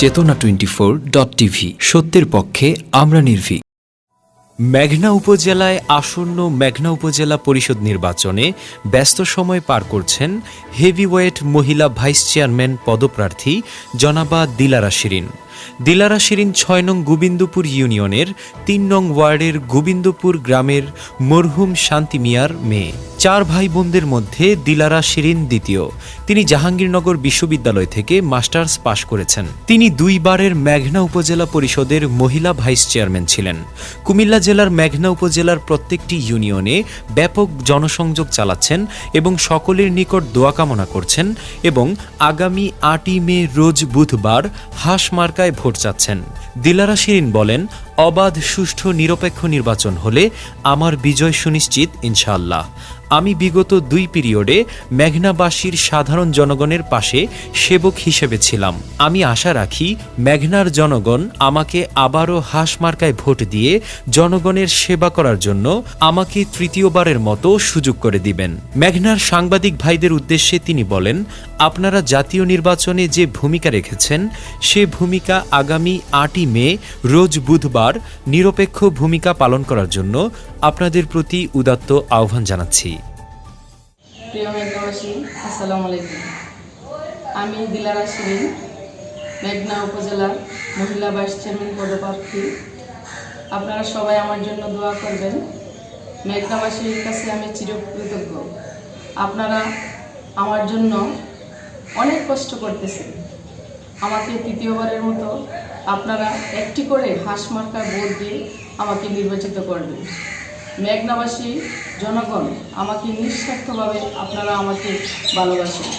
চেতনা twenty four dot TV সত্যের পক্ষে আমরা নির্ভীক মেঘনা উপজেলায় আসন্ন মেঘনা উপজেলা পরিষদ নির্বাচনে ব্যস্ত সময় পার করছেন হেভিওয়েট মহিলা ভাইস চেয়ারম্যান পদপ্রার্থী জনাবা দিলারা শিরিন। দিলারা শিরিন ছয় নং গোবিন্দপুর ইউনিয়নের তিন নং ওয়ার্ডের গোবিন্দপুর গ্রামের মরহুম শান্তি মিয়ার মেয়ে। চার ভাই বোনদের মধ্যে দিলারা শিরিন দ্বিতীয়। তিনি জাহাঙ্গীরনগর বিশ্ববিদ্যালয় থেকে মাস্টার্স পাশ করেছেন। তিনি দুইবারের মেঘনা উপজেলা পরিষদের মহিলা ভাইস চেয়ারম্যান ছিলেন। কুমিল্লা জেলার মেঘনা উপজেলার প্রত্যেকটি ইউনিয়নে ব্যাপক জনসংযোগ চালাচ্ছেন এবং সকলের নিকট দোয়া কামনা করছেন এবং আগামী আটই মে রোজ বুধবার হাঁস মার্কায় ভোট চাচ্ছেন। দিলারা শিরিন বলেন অবাধ, সুষ্ঠু, নিরপেক্ষ নির্বাচন হলে আমার বিজয় সুনিশ্চিত ইনশাল্লাহ আমি বিগত দুই পিরিয়ডে মেঘনাবাসীর সাধারণ জনগণের পাশে সেবক হিসেবে ছিলাম। আমি আশা রাখি মেঘনার জনগণ আমাকে আবারও হাঁস মার্কায় ভোট দিয়ে জনগণের সেবা করার জন্য আমাকে তৃতীয়বারের মতো সুযোগ করে দিবেন। মেঘনার সাংবাদিক ভাইদের উদ্দেশ্যে তিনি বলেন, আপনারা জাতীয় নির্বাচনে যে ভূমিকা রেখেছেন, সে ভূমিকা আগামী আটই মে, রোজ বুধবার নিরপেক্ষ ভূমিকা পালন করার জন্য আপনাদের প্রতি উদাত্ত আহ্বান জানাচ্ছি। আমি দিলারা শিরিন, মেঘনা উপজেলার মহিলা ভাইস চেয়ারম্যান পদপ্রার্থী। আপনারা সবাই আমার জন্য দোয়া করবেন। মেঘনাবাসীর কাছে আমি চিরকৃতজ্ঞ। আপনারা আমার জন্য অনেক কষ্ট করতেছেন। আমাকে তৃতীয়বারের মতো আপনারা একটি করে হাঁস মার্কার ভোট দিয়ে আমাকে নির্বাচিত করবেন। মেঘনাবাসী জনগণ, আমাকে নিঃস্বার্থভাবে আপনারা আমাকে ভালোবাসেন।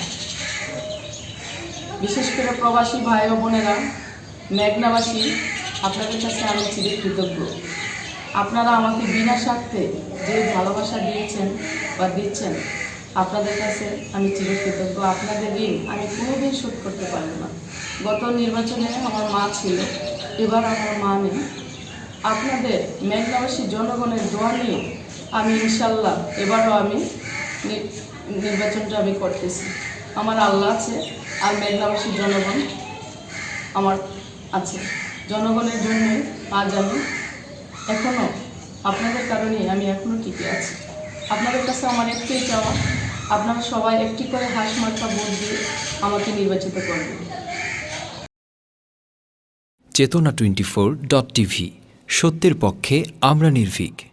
বিশেষ করে প্রবাসী ভাই ও বোনেরা, মেঘনাবাসী, আপনাদের কাছে আমি চির কৃতজ্ঞ। আপনারা আমাকে বিনা স্বার্থে যে ভালোবাসা দিয়েছেন বা দিচ্ছেন, আপনাদের কাছে আমি চিরকৃতজ্ঞ আপনাদের ঋণ আমি কোনোদিন শোধ করতে পারব না। গত নির্বাচনে আমার মা ছিল, এবার আমার মা নেই। আপনাদের মেঘনাবাসী জনগণের দোয়া নিয়ে আমি ইনশাল্লাহ এবারও আমি নির্বাচনটা আমি করতেছি। আমার আল্লাহ আছে, আর মেঘনাবাসী জনগণ আমার আছে। জনগণের জন্য আজ আমি এখনও আপনাদের কারণে আমি এখনও টিকে আছি। আপনাদের কাছে আমার একটাই চাওয়া, আপনারা সবাই একটি করে হাঁস মার্কা ভোট দিয়ে আমাকে নির্বাচিত করবেন। চেতনা টোয়েন্টি ফোর ডট টিভি সত্যের পক্ষে আমরা নির্ভীক।